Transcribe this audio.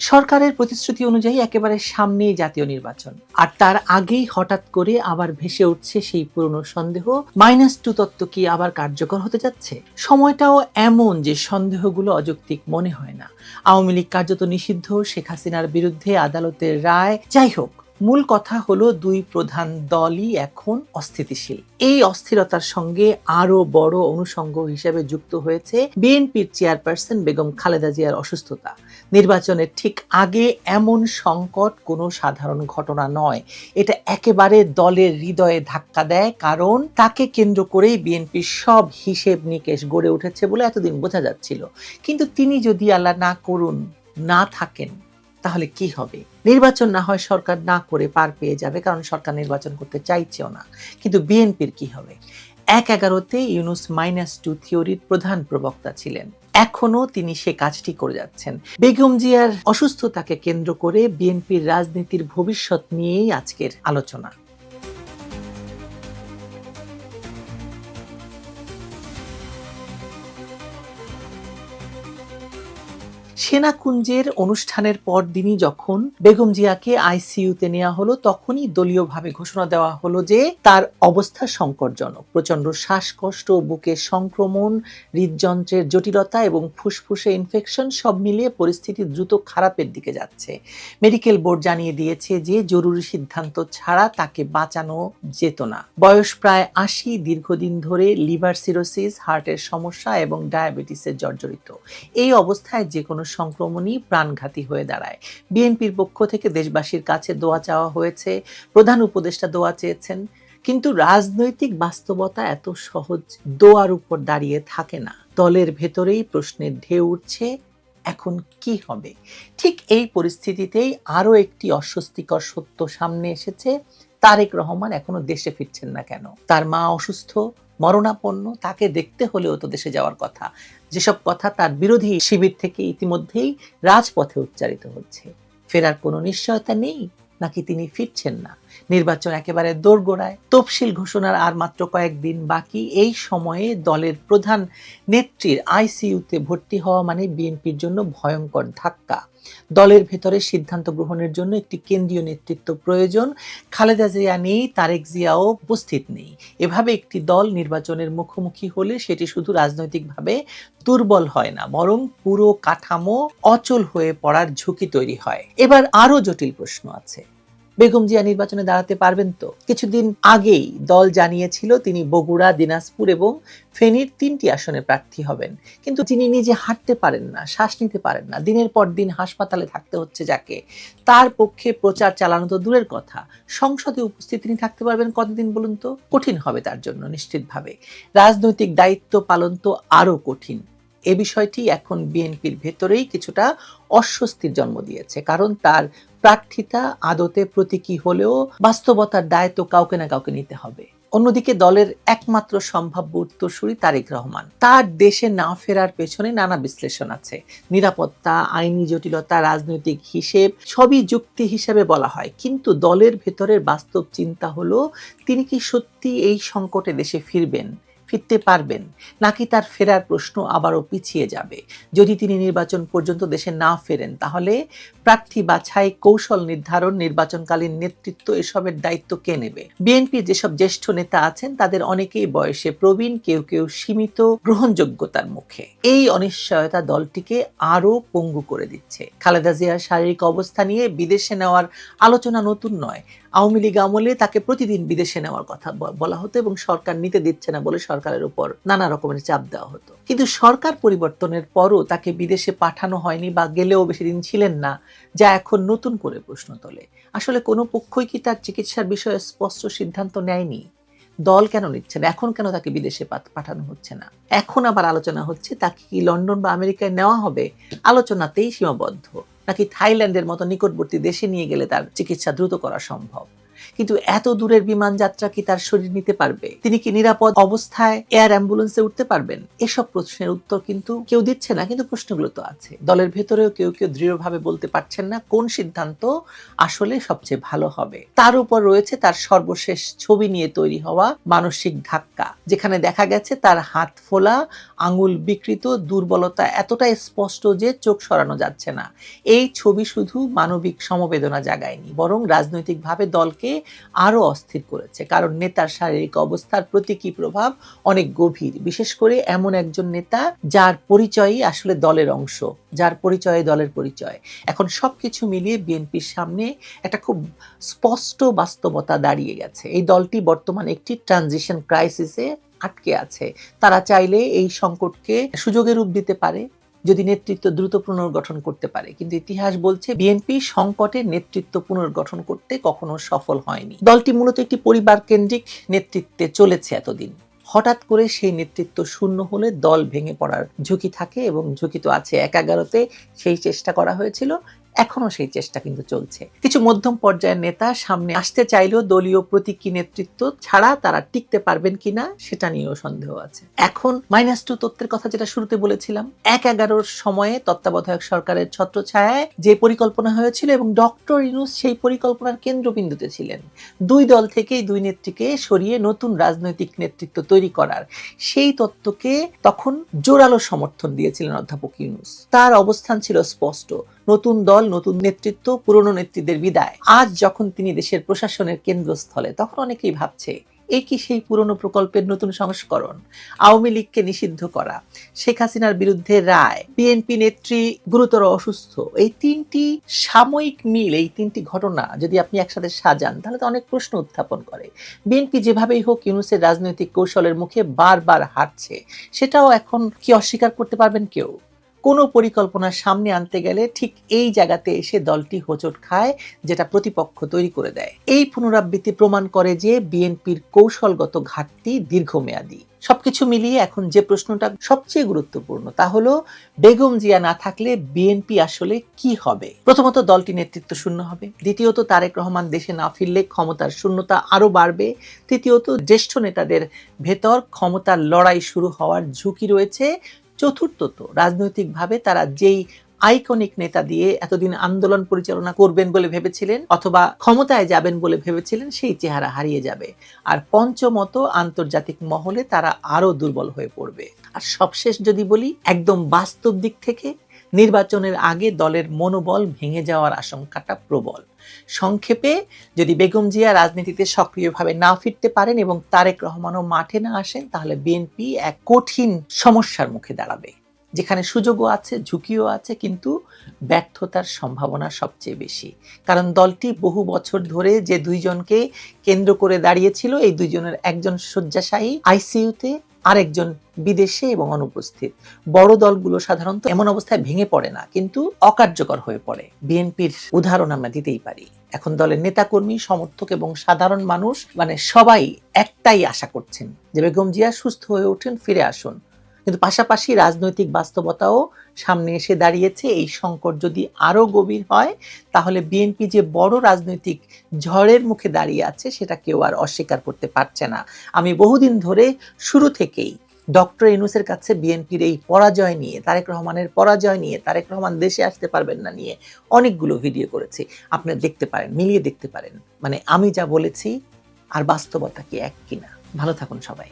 সরকারের প্রতিশ্রুতি অনুযায়ী একেবারে সামনেই জাতীয় নির্বাচন। আর তার আগেই হঠাৎ করে আবার ভেসে উঠছে সেই পুরনো সন্দেহ। মাইনাস টু তত্ত্ব কি আবার কার্যকর হতে যাচ্ছে? সময়টাও এমন যে সন্দেহগুলো অযৌক্তিক মনে হয় না। আওয়ামী লীগ কার্যত নিষিদ্ধ, শেখ হাসিনার বিরুদ্ধে আদালতের রায়। যাই হোক মূল কথা হলো দুই প্রধান দলই এখন অস্থিতিশীল। এই অস্থিরতার সঙ্গে আরও বড় অনুষঙ্গ হিসেবে যুক্ত হয়েছে বিএনপির চেয়ারপারসন বেগম খালেদা জিয়ার অসুস্থতা। নির্বাচনের ঠিক আগে এমন সংকট কোনো সাধারণ ঘটনা নয়। এটা একেবারে দলের হৃদয়ে ধাক্কা দেয় কারণ তাকে কেন্দ্র করেই বিএনপির সব হিসেব নিকেশ গড়ে উঠেছে বলে এতদিন বোঝা যাচ্ছিল। কিন্তু তিনি যদি আল্লাহ না করুন, না থাকেন তাহলে কি হবে? নির্বাচন না হয় সরকার না করে পার পেয়ে যাবে, কারণ সরকার নির্বাচন করতে চাইছেও না। কিন্তু বিএনপির কি হবে? এক এগারোতে ইউনুস মাইনাস টু থিওরির প্রধান প্রবক্তা ছিলেন। এখনও তিনি সে কাজটি করে যাচ্ছেন। বেগম জিয়ার অসুস্থতাকে কেন্দ্র করে বিএনপির রাজনীতির ভবিষ্যৎ নিয়েই আজকের আলোচনা। সেনাকুঞ্জের অনুষ্ঠানের পর দিনই যখন বেগম জিয়াকে আইসিইউতে নেওয়া হলো, তখনই দলীয়ভাবে ঘোষণা দেওয়া হলো যে তার অবস্থা সংকটজনক। প্রচণ্ড শ্বাসকষ্ট বুকের সংক্রমণ, হৃদযন্ত্রের জটিলতা এবং ফুসফুসে ইনফেকশন সব মিলিয়ে পরিস্থিতি দ্রুত খারাপের দিকে যাচ্ছে। মেডিকেল বোর্ড জানিয়ে দিয়েছে যে জরুরি সিদ্ধান্ত ছাড়া তাকে বাঁচানো যেত না। বয়স প্রায় আশি, দীর্ঘদিন ধরে লিভার সিরোসিস, হার্টের সমস্যা এবং ডায়াবেটিসের জর্জরিত। এই অবস্থায় যে কোনো সংক্রমণই প্রাণঘাতী হয়ে দাঁড়ায়। বিএনপির পক্ষ থেকে দেশবাসীর কাছে দোয়া চাওয়া হয়েছে। প্রধান উপদেষ্টা দোয়া চেয়েছেন। কিন্তু রাজনৈতিক বাস্তবতা এত সহজ দোয়ার উপর দাঁড়িয়ে থাকে না। দলের ভেতরেই প্রশ্নের ঢেউ উঠছে, এখন কি হবে? ঠিক এই পরিস্থিতিতেই আরও একটি অস্বস্তিকর সত্য সামনে এসেছে। তারেক রহমান এখনও দেশে ফিরছেন না কেন? তার মা অসুস্থ মরণাপন্ন, তাকে দেখতে হলেও তো দেশে যাওয়ার কথা। যেসব কথা তার বিরোধী শিবির থেকে ইতিমধ্যেই রাজপথে উচ্চারিত হচ্ছে। ফেরার কোনো নিশ্চয়তা নেই, নাকি তিনি ফিরছেন না? নির্বাচন একেবারে দোরগোড়ায়। তফসিল ঘোষণার আর মাত্র কয়েকদিন বাকি। এই সময়ে দলের প্রধান নেত্রীর আইসিইউতে ভর্তি হওয়া মানে বিএনপির জন্য ভয়ঙ্কর ধাক্কা। দলের ভেতরে সিদ্ধান্ত গ্রহণের জন্য একটি কেন্দ্রীয় নেতৃত্ব প্রয়োজন। খালেদা জিয়া নেই, তারেক জিয়াও উপস্থিত নেই। এভাবে একটি দল নির্বাচনের মুখোমুখি হলে সেটি শুধু রাজনৈতিকভাবে দুর্বল হয় না, বরং পুরো কাঠামো অচল হয়ে পড়ার ঝুঁকি তৈরি হয়। এবার আরও জটিল প্রশ্ন আছে। বেগম জিয়া নির্বাচনে দাঁড়াতে পারবেন তো? কিছুদিন আগেই দল জানিয়েছিল তিনি বগুড়া, দিনাজপুর এবং ফেনীর তিনটি আসনে প্রার্থী হবেন। কিন্তু তিনি নিজে হাঁটতে পারেন না, শ্বাস নিতে পারেন না। দিনের পর দিন হাসপাতালে থাকতে হচ্ছে যাকে। তার পক্ষে প্রচার চালানো তো দূরের কথা। সংসদে উপস্থিত তিনি থাকতে পারবেন কতদিন বলুন তো? কঠিন হবে তার জন্য নিশ্চিতভাবে। রাজনৈতিক দায়িত্ব পালন তো আরও কঠিন। এ বিষয়টি এখন বিএনপির ভেতরেই কিছুটা অস্বস্তির জন্ম দিয়েছে। কারণ তার প্রার্থিতা আদতে প্রতীকী হলেও বাস্তবতার দায় তো কাউকে না কাউকে নিতে হবে। অন্যদিকে দলের একমাত্র সম্ভাব্য উত্তরসূরি তারেক রহমান। তার দেশে না ফেরার পেছনে নানা বিশ্লেষণ আছে। নিরাপত্তা, আইনি জটিলতা, রাজনৈতিক হিসেব, সবই যুক্তি হিসেবে বলা হয়। কিন্তু দলের ভেতরের বাস্তব চিন্তা হলো, তিনি কি সত্যি এই সংকটে দেশে ফিরবেন? ফিরতে পারবেন। নাকি তার ফেরার প্রশ্ন আবারও পিছিয়ে যাবে। যদি তিনি নির্বাচন পর্যন্ত দেশে না ফেরেন, তাহলে প্রার্থী বাছাই, কৌশল নির্ধারণ, নির্বাচনকালীন নেতৃত্ব এসবের দায়িত্ব কে নেবে? বিএনপির যেসব জ্যেষ্ঠ নেতা আছেন, তাদের অনেকেই বয়সে প্রবীণ, কেউ কেউ সীমিত, গ্রহণযোগ্যতার মুখে। এই অনিশ্চয়তা দলটিকে আরও পঙ্গু করে দিচ্ছে। খালেদা জিয়ার শারীরিক অবস্থা নিয়ে বিদেশে নেওয়ার আলোচনা নতুন নয়। আওয়ামী লীগ আমলে তাকে প্রতিদিন বিদেশে নেওয়ার কথা বলা হতো এবং সরকার নিতে দিচ্ছে না বলে সরকারের উপর নানা রকমের চাপ দেওয়া হতো। কিন্তু সরকার পরিবর্তনের পরও তাকে বিদেশে পাঠানো হয়নি বা গেলেও বেশি দিন ছিলেন না, যা এখন নতুন করে প্রশ্ন তোলে। আসলে কোনো পক্ষই কি তার চিকিৎসার বিষয়ে স্পষ্ট সিদ্ধান্ত নেয়নি? দল কেন নিচ্ছে না? এখন কেন তাকে বিদেশে পাঠানো হচ্ছে না? এখন আবার আলোচনা হচ্ছে, তাকে কি লন্ডন বা আমেরিকায় নেওয়া হবে? আলোচনাতেই সীমাবদ্ধ। নাকি থাইল্যান্ডের মতো নিকটবর্তী দেশে নিয়ে গেলে তার চিকিৎসা দ্রুত করা সম্ভব? কিন্তু এত দূরের বিমান যাত্রা কি তার শরীর নিতে পারবে? তিনি কি নিরাপদ অবস্থায় এয়ার অ্যাম্বুলেন্সে উঠতে পারবেন? এসব প্রশ্নের উত্তর কিন্তু কেউ দিচ্ছে না, কিন্তু প্রশ্নগুলো তো আছে। দলের ভেতরেও কেউ কেউ দৃঢ়ভাবে বলতে পারছেন না কোন সিদ্ধান্ত আসলে সবচেয়ে ভালো হবে। তার উপর রয়েছে তার সর্বশেষ ছবি নিয়ে তৈরি হওয়া মানসিক ধাক্কা, যেখানে দেখা গেছে তার হাত ফোলা, আঙুল বিকৃত, দুর্বলতা এতটাই স্পষ্ট যে চোখ সরানো যাচ্ছে না। এই ছবি শুধু মানবিক সমবেদনা জাগায়নি, বরং রাজনৈতিকভাবে দলকে আরও অস্থির করেছে, কারণ নেতার শারীরিক অবস্থার প্রতীকী প্রভাব? অনেক গভীর। বিশেষ করে এমন একজন নেতা যার পরিচয়ই আসলে দলের অংশ, যার পরিচয়ে দলের পরিচয়। এখন সবকিছু মিলিয়ে বিএনপির সামনে একটা খুব স্পষ্ট বাস্তবতা দাঁড়িয়ে গেছে। এই দলটি বর্তমানে একটি ট্রানজিশন ক্রাইসিসে আটকে আছে। তারা চাইলে এই সংকটকে সুযোগে রূপ দিতে পারে। যদি নেতৃত্ব দ্রুত পুনর্গঠন করতে পারে। কিন্তু ইতিহাস বলছে, বিএনপি সংকটে নেতৃত্ব পুনর্গঠন করতে কখনো সফল হয়নি। দলটি মূলত একটি পরিবার কেন্দ্রিক নেতৃত্বে চলেছে এতদিন। হঠাৎ করে সেই নেতৃত্ব শূন্য হলে দল ভেঙে পড়ার ঝুঁকি থাকে এবং ঝুঁকি তো আছে এক এগারোতে সেই চেষ্টা করা হয়েছিল। এখনও সেই চেষ্টা কিন্তু চলছে। কিছু মধ্যম পর্যায়ের নেতা সামনে আসতে চাইলেও দলীয় প্রতীকী নেতৃত্ব ছাড়া তারা টিকতে পারবেন কিনা সেটা নিয়েও সন্দেহ আছে। এখন মাইনাস টু তত্ত্বের কথা যেটা শুরুতে বলেছিলাম, এক এগারোর সময়ে তত্ত্বাবধায়ক সরকারের ছত্রছায়ায় যে পরিকল্পনা হয়েছিল এবং ডক্টর ইনুস সেই পরিকল্পনার কেন্দ্রবিন্দুতে ছিলেন। দুই দল থেকেই দুই নেত্রীকে সরিয়ে নতুন রাজনৈতিক নেতৃত্ব তৈরি করার। সেই তত্ত্বকে তখন জোরালো সমর্থন দিয়েছিলেন অধ্যাপক ইউনুস তার অবস্থান ছিল স্পষ্ট। নতুন দল নতুন নেতৃত্ব, পুরনো নেতৃত্বের বিদায়। আজ যখন তিনি দেশের প্রশাসনের কেন্দ্রস্থলে, তখন অনেকেই ভাবছে এই কি সেই পুরনো প্রকল্পের নতুন সংস্করণ? আওয়ামী লীগকে নিষিদ্ধ করা, শেখ হাসিনার বিরুদ্ধে রায়, বিএনপি নেত্রী গুরুতর অসুস্থ, এই তিনটি সাময়িক মিল, এই তিনটি ঘটনা যদি আপনি একসাথে সাজান, তাহলে তো অনেক প্রশ্ন উত্থাপন করে। বিএনপি যেভাবেই হোক ইউনুসের রাজনৈতিক কৌশলের মুখে বারবার হারছে সেটাও এখন কি অস্বীকার করতে পারবেন কেউ? কোনো পরিকল্পনা সামনে আনতে গেলে ঠিক এই জায়গাতে এসে দলটি হোঁচট খায়, যেটা প্রতিপক্ষ তৈরি করে দেয়। এই পুনরাবৃত্তি প্রমাণ করে যে বিএনপির কৌশলগত ঘাটতি দীর্ঘমেয়াদী। সবকিছু মিলিয়ে এখন যে প্রশ্নটা সবচেয়ে গুরুত্বপূর্ণ, তা হলো, বেগম জিয়া না থাকলে বিএনপি আসলে কি হবে? প্রথমত দলটি নেতৃত্ব শূন্য হবে। দ্বিতীয়ত, তারেক রহমান দেশে না ফিরলে ক্ষমতার শূন্যতা আরও বাড়বে। তৃতীয়ত, জ্যেষ্ঠ নেতাদের ভেতর ক্ষমতার লড়াই শুরু হওয়ার ঝুঁকি রয়েছে। চতুর্থত রাজনৈতিকভাবে তারা যেই আইকনিক নেতা দিয়ে এতদিন আন্দোলন পরিচালনা করবেন বলে ভেবেছিলেন অথবা ক্ষমতায় যাবেন বলে ভেবেছিলেন, সেই চেহারা হারিয়ে যাবে। আর পঞ্চমত আন্তর্জাতিক মহলে তারা আরও দুর্বল হয়ে পড়বে। আর সবশেষ যদি বলি, একদম বাস্তব দিক থেকে নির্বাচনের আগে দলের মনোবল ভেঙে যাওয়ার আশঙ্কাটা প্রবল। সংক্ষেপে, যদি বেগম জিয়া রাজনীতিতে সক্রিয়ভাবে না ফিরতে পারেন এবং তারেক রহমানও মাঠে না আসেন, তাহলে বিএনপি এক কঠিন সমস্যার মুখে দাঁড়াবে। যেখানে সুযোগও আছে, ঝুঁকিও আছে, কিন্তু ব্যর্থতার সম্ভাবনা সবচেয়ে বেশি। কারণ দলটি বহু বছর ধরে যে দুইজনকে কেন্দ্র করে দাঁড়িয়েছিল, এই দুইজনের একজন শয্যাশায়ী আইসিইউতে আরেকজন বিদেশে এবং অনুপস্থিত। বড় দলগুলো সাধারণত এমন অবস্থায় ভেঙে পড়ে না, কিন্তু অকার্যকর হয়ে পড়ে। বিএনপির উদাহরণ আমরা দিতেই পারি। এখন দলের নেতাকর্মী, সমর্থক এবং সাধারণ মানুষ মানে সবাই একটাই আশা করছেন যে বেগম জিয়া সুস্থ হয়ে ওঠেন ফিরে আসুন। কিন্তু পাশাপাশি রাজনৈতিক বাস্তবতাও সামনে এসে দাঁড়িয়েছে। এই সংকট যদি আরও গভীর হয়, তাহলে বিএনপি যে বড় রাজনৈতিক ঝড়ের মুখে দাঁড়িয়ে আছে, সেটা কেউ আর অস্বীকার করতে পারছে না। আমি বহুদিন ধরে শুরু থেকেই ডক্টর ইনুসের কাছে বিএনপির এই পরাজয় নিয়ে, তারেক রহমানের পরাজয় নিয়ে, তারেক রহমান দেশে আসতে পারবেন না নিয়ে অনেকগুলো ভিডিও করেছি। আপনি দেখতে পারেন, মিলিয়ে দেখতে পারেন। মানে আমি যা বলেছি, আর বাস্তবতা কি এক কিনা? ভালো থাকুন সবাই।